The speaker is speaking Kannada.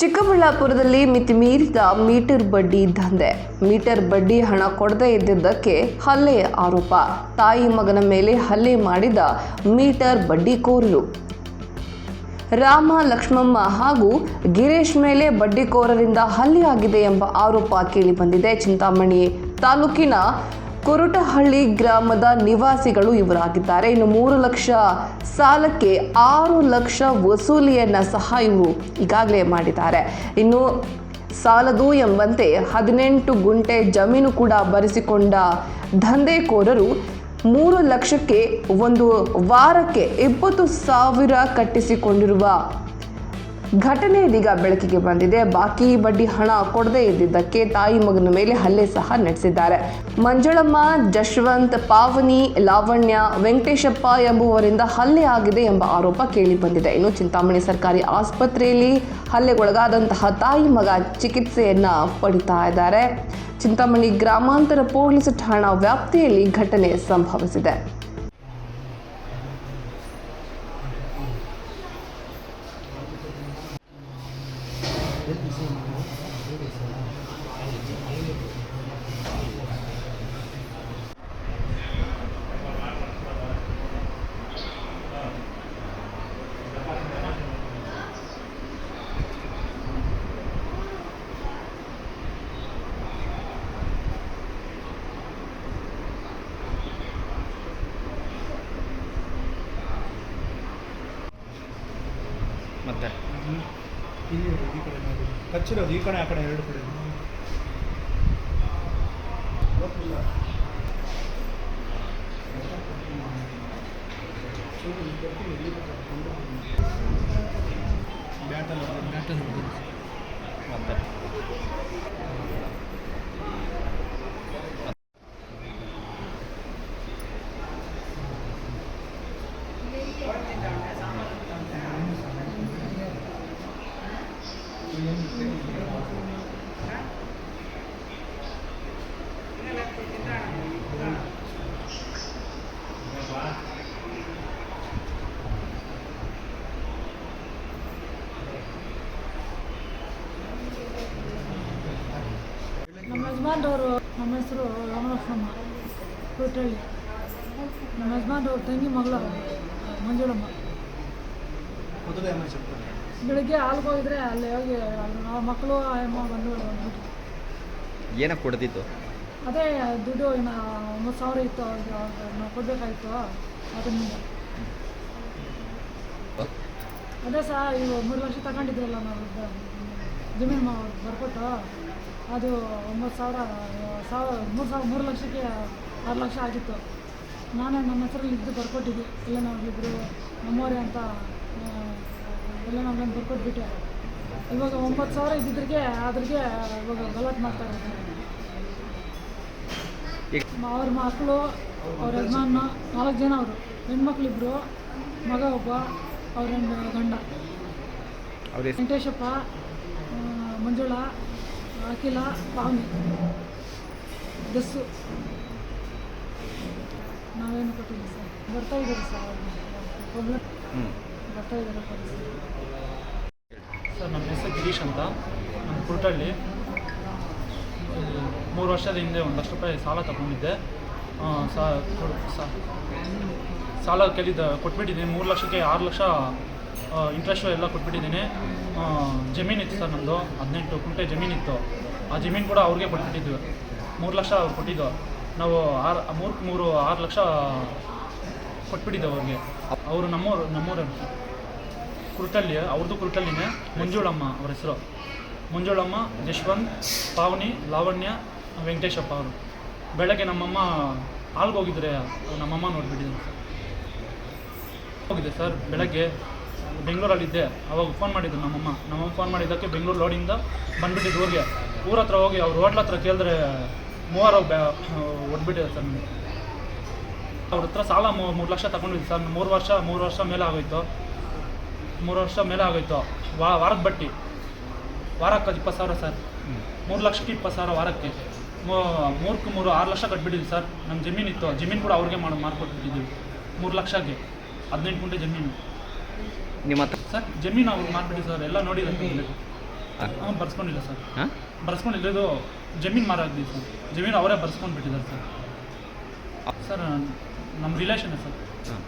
ಚಿಕ್ಕಬಳ್ಳಾಪುರದಲ್ಲಿ ಮಿತಿ ಮೀರಿದ ಮೀಟರ್ ಬಡ್ಡಿ ದಂಧೆ. ಮೀಟರ್ ಬಡ್ಡಿ ಹಣ ಕೊಡದೇ ಇದ್ದಿದ್ದಕ್ಕೆ ಹಲ್ಲೆ ಆರೋಪ. ತಾಯಿ ಮಗನ ಮೇಲೆ ಹಲ್ಲೆ ಮಾಡಿದ ಮೀಟರ್ ಬಡ್ಡಿ ಕೋರಲು ರಾಮ, ಲಕ್ಷ್ಮಮ್ಮ ಹಾಗೂ ಗಿರೀಶ್ ಮೇಲೆ ಬಡ್ಡಿಕೋರರಿಂದ ಹಲ್ಲೆಯಾಗಿದೆ ಎಂಬ ಆರೋಪ ಕೇಳಿಬಂದಿದೆ. ಚಿಂತಾಮಣಿ ತಾಲೂಕಿನ ಕುರುಟಹಳ್ಳಿ ಗ್ರಾಮದ ನಿವಾಸಿಗಳು ಇವರಾಗಿದ್ದಾರೆ. ಇನ್ನು ಮೂರು ಲಕ್ಷ ಸಾಲಕ್ಕೆ ಆರು ಲಕ್ಷ ವಸೂಲಿಯನ್ನ ಸಹ ಇವರು ಈಗಾಗಲೇ ಮಾಡಿದ್ದಾರೆ. ಇನ್ನು ಸಾಲದು ಎಂಬಂತೆ ಹದಿನೆಂಟು ಗುಂಟೆ ಜಮೀನು ಕೂಡ ಬರೆಸಿಕೊಂಡ ದಂಧೆಕೋರರು ಮೂರು ಲಕ್ಷಕ್ಕೆ ಒಂದು ವಾರಕ್ಕೆ ಇಪ್ಪತ್ತು ಸಾವಿರ ಕಟ್ಟಿಸಿಕೊಂಡಿರುವ ಘಟನೆ ಇದೀಗ ಬೆಳಕಿಗೆ ಬಂದಿದೆ. ಬಾಕಿ ಬಡ್ಡಿ ಹಣ ಕೊಡದೇ ಇದ್ದಿದ್ದಕ್ಕೆ ತಾಯಿ ಮಗನ ಮೇಲೆ ಹಲ್ಲೆ ಸಹ ನಡೆಸಿದ್ದಾರೆ. ಮಂಜುಳಮ್ಮ, ಜಶ್ವಂತ್, ಪಾವನಿ, ಲಾವಣ್ಯ, ವೆಂಕಟೇಶಪ್ಪ ಎಂಬುವರಿಂದ ಹಲ್ಲೆ ಆಗಿದೆ ಎಂಬ ಆರೋಪ ಕೇಳಿ ಬಂದಿದೆ. ಇನ್ನು ಚಿಂತಾಮಣಿ ಸರ್ಕಾರಿ ಆಸ್ಪತ್ರೆಯಲ್ಲಿ ಹಲ್ಲೆಗೊಳಗಾದಂತಹ ತಾಯಿ ಮಗ ಚಿಕಿತ್ಸೆಯನ್ನ ಪಡಿತಾ ಇದ್ದಾರೆ. ಚಿಂತಾಮಣಿ ಗ್ರಾಮಾಂತರ ಪೊಲೀಸ್ ಠಾಣಾ ವ್ಯಾಪ್ತಿಯಲ್ಲಿ ಘಟನೆ ಸಂಭವಿಸಿದೆ. ಇಲ್ಲಿ ಈ ಕಡೆ ನೋಡಿ. ಕಚ್ಚಿರೋದು ಈ ಕಡೆ ಆ ಕಡೆ ಎರಡು ಕಡೆ. ಬ್ಯಾಟಲ್ ಬ್ಯಾಟಲ್ ಮತ್ತೆ. ಯಜಮಾನ್ರವರು ನಮ್ಮ ಹೆಸರು ರಾಮಲಕ್ಷ್ಮಮ್ಮ ಕೋಟಳ್ಳಿ ನಮ್ಮ ಯಜಮಾನ್ರವ್ರ ತಂಗಿ ಮಗಳು ಮಂಜುಳಮ್ಮ. ಬೆಳಿಗ್ಗೆ ಹಾಲು ಹೋಗಿದ್ರೆ ಅಲ್ಲಿ ಹೋಗಿ ಆ ಮಕ್ಕಳು ಆ ಅಮ್ಮ ಬಂದು ಏನಕ್ಕೆ ಕೊಡ್ತಿತ್ತು ಅದೇ ದುಡ್ಡು ಇನ್ನು ಒಂಬತ್ತು ಸಾವಿರ ಇತ್ತು ಅವ್ರಿಗೆ ನಾವು ಕೊಡಬೇಕಾಗಿತ್ತು ಅದನ್ನ ಅದೇ ಸಹ ಈಗ ಮೂರು ಲಕ್ಷ ತಗೊಂಡಿದ್ರಲ್ಲ ನಾವು ಜಮೀನು ಬರ್ಕೊಟ್ಟು. ಅದು ಒಂಬತ್ತು ಸಾವಿರ ಸಾವಿರ ಮೂರು ಸಾವಿರ ಮೂರು ಲಕ್ಷಕ್ಕೆ ಆರು ಲಕ್ಷ ಆಗಿತ್ತು. ನಾನೇ ನನ್ನ ಹೆಸರಲ್ಲಿ ಇದ್ದು ಬರ್ಕೊಟ್ಟಿದ್ದೆ. ಎಲ್ಲ ನಾವಿಬ್ಬರು ನಮ್ಮವರೇ ಅಂತ ಎಲ್ಲ ನಾನು ಬರ್ಕೊಟ್ಬಿಟ್ಟೆ. ಇವಾಗ ಒಂಬತ್ತು ಸಾವಿರ ಇದ್ದಿದ್ರಿಗೆ ಅದ್ರಿಗೆ ಇವಾಗ ಗಲಾಟೆ ಮಾಡ್ತಾರೆ. ಇದ್ದಾರೆ ಅವ್ರ ಮಕ್ಕಳು ಅವ್ರ ಯಜಮಾನ ನಾಲ್ಕು ಜನ ಅವರು. ಹೆಣ್ಮಕ್ಳಿಬ್ರು ಮಗ ಒಬ್ಬ ಅವ್ರ ಗಂಡ ವೆಂಕಟೇಶಪ್ಪ ಮಂಜುಳಾ ಅಖಿಲ ಪಾವನಿ ಬಸ್ಸು ನಾವೇನು ಕೊಟ್ಟಿಲ್ಲ ಸರ್. ಬರ್ತಾ ಇದ್ದಾರೆ ಸರ್ ಪ್ರಾಬ್ಲಮ್ ಹ್ಞೂ ಬರ್ತಾ ಇದ್ದಾರೆ ಸರ್. ನಮ್ಮ ಹೆಸರು ಗಿರೀಶ್ ಅಂತ. ನಮ್ಮ ಕುರ್ಟಳ್ಳಿ. ಮೂರು ವರ್ಷದ ಹಿಂದೆ ಒಂದು ಲಕ್ಷ ರೂಪಾಯಿ ಸಾಲ ತಗೊಂಡಿದ್ದೆ. ಸಾಲ ಕೇಳಿದ್ದ ಕೊಟ್ಬಿಟ್ಟಿದ್ದೀನಿ ಮೂರು ಲಕ್ಷಕ್ಕೆ ಆರು ಲಕ್ಷ ಇಂಟ್ರೆಸ್ಟು ಎಲ್ಲ ಕೊಟ್ಬಿಟ್ಟಿದ್ದೀನಿ. ಜಮೀನು ಜಮೀನಿತ್ತು ಸರ್ ನಮ್ಮದು ಹದಿನೆಂಟು ಕುಂಟೆ ಜಮೀನಿತ್ತು ಆ ಜಮೀನು ಕೂಡ ಅವ್ರಿಗೆ ಕೊಟ್ಬಿಟ್ಟಿದ್ವಿ. ಮೂರು ಲಕ್ಷ ಅವ್ರು ಕೊಟ್ಟಿದ್ದು. ನಾವು ಆರು, ಮೂರು ಮೂರು, ಆರು ಲಕ್ಷ ಕೊಟ್ಬಿಟ್ಟಿದ್ದೆವು ಅವ್ರಿಗೆ. ಅವರು ನಮ್ಮೂರು, ನಮ್ಮೂರ ಕುರುಟಲ್ಲಿ ಅವ್ರದ್ದು ಕುರುಟಲ್ಲಿನೇ ಮಂಜುಳಮ್ಮ ಅವ್ರ ಹೆಸರು. ಮಂಜುಳಮ್ಮ, ಯಶವಂತ್, ಪಾವನಿ, ಲಾವಣ್ಯ, ವೆಂಕಟೇಶಪ್ಪ ಅವರು. ಬೆಳಗ್ಗೆ ನಮ್ಮಮ್ಮ ಹಾಲ್ಗೆ ಹೋಗಿದ್ರೆ ನಮ್ಮಮ್ಮ ನೋಡ್ಬಿಟ್ಟಿದ್ರು. ಹೋಗಿದೆ ಸರ್ ಬೆಳಗ್ಗೆ. ಬೆಂಗಳೂರಲ್ಲಿದ್ದೆ. ಅವಾಗ ಫೋನ್ ಮಾಡಿದ್ರು ನಮ್ಮಮ್ಮ. ನಮ್ಮಮ್ಮ ಫೋನ್ ಮಾಡಿದ್ದಕ್ಕೆ ಬೆಂಗಳೂರು ಲೋಡಿಂದ ಬಂದುಬಿಟ್ಟಿದ್ದು ಊರಿಗೆ. ಊರ ಹತ್ರ ಹೋಗಿ ಅವ್ರ ಹೋಟ್ಲ ಹತ್ರ ಕೇಳಿದ್ರೆ ಮೂವರು ಬ್ಯಾ ಹೊಡ್ಬಿಟ್ಟಿದೆ ಸರ್ ನನಗೆ ಅವ್ರ ಹತ್ರ ಸಾಲ ಮೂರು ಲಕ್ಷ ತಗೊಂಡಿದ್ದೆ ಸರ್. ಮೂರು ವರ್ಷ ಮೂರು ವರ್ಷ ಮೇಲೆ ಆಗೋಯ್ತು. ಮೂರು ವರ್ಷ ಮೇಲೆ ಆಗೋಯ್ತು. ವಾ ವಾರದ ಬಟ್ಟಿ. ವಾರಕ್ಕೆ ಇಪ್ಪತ್ತು ಸಾವಿರ ಸರ್. ಮೂರು ಲಕ್ಷಕ್ಕೆ ಇಪ್ಪತ್ತು ಸಾವಿರ ವಾರಕ್ಕೆ. ಮೂರಕ್ಕೆ ಮೂರು ಆರು ಲಕ್ಷ ಕಟ್ಬಿಟ್ಟಿದ್ವಿ ಸರ್. ನಮ್ಮ ಜಮೀನಿತ್ತು ಜಮೀನು ಕೂಡ ಅವ್ರಿಗೆ ಮಾಡಿ ಮಾರ್ಕೊಟ್ಬಿಟ್ಟಿದ್ದೀವಿ. ಮೂರು ಲಕ್ಷಕ್ಕೆ. ಹದಿನೆಂಟು ಗುಂಟೆ ಜಮೀನು. ನಿಮ್ಮ ಹತ್ರ? ಸರ್ ಜಮೀನು ಅವ್ರಿಗೆ ಮಾರ್ಬಿಟ್ಟು ಸರ್ ಎಲ್ಲ ನೋಡಿದ್ದಾರೆ ಹಾಂ. ಬರ್ಸ್ಕೊಂಡಿಲ್ಲ ಸರ್. ಹಾಂ? ಬರ್ಸ್ಕೊಂಡಿಲ್ಲ ಇದು ಜಮೀನು ಮಾರಾಗಿದೆ ಸರ್. ಜಮೀನು ಅವರೇ ಬರ್ಸ್ಕೊಂಡು ಬಿಟ್ಟಿದ್ದಾರೆ ಸರ್. ಸರ್ ನಮ್ಮ ರಿಲೇಷನ್ ಸರ್. ಹಾಂ.